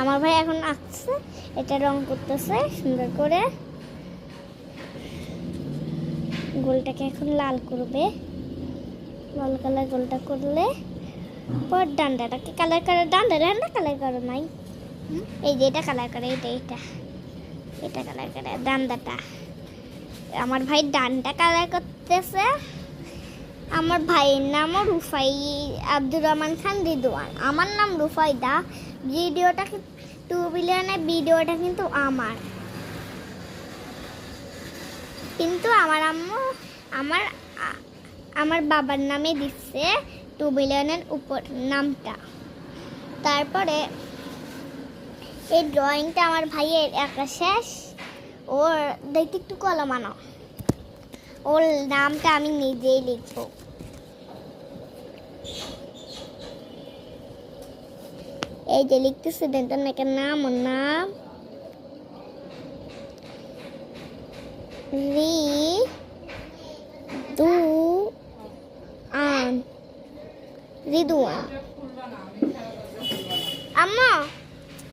আমার ভাই এখন আঁকছে এটা রং করতেছে, সুন্দর করে। গোলটাকে এখন লাল করবে। লাল কালার গোলটা করলে পর ডান্ডাটাকে কালার করে ডান্ডা ডান্ডা কালার করে নাই। এই যে এটা কালার করে এটা এটা এটা কালার করে, ডান্ডাটা। আমার ভাই ডান্ডা কালার করতেছে। আমার ভাইয়ের নামও রুফাই, আব্দুর রহমান খান রিদওয়ান। আমার নাম রুফাই দা ভিডিওটা টু বিলিয়নের ভিডিওটা কিন্তু আমার। কিন্তু আমার আম্মু আমার আমার বাবার নামে দিচ্ছে টু বিলিয়নের উপর নামটা। তারপরে এই ড্রয়িংটা আমার ভাইয়ের একা শেষ। ওর দেখতে একটু কলম আনো। ওর নামটা আমি নিজেই লিখব। এই যে লিখতেছে দেন নাকি নাম ওর নাম। রি দু আন। রিদুয়ান।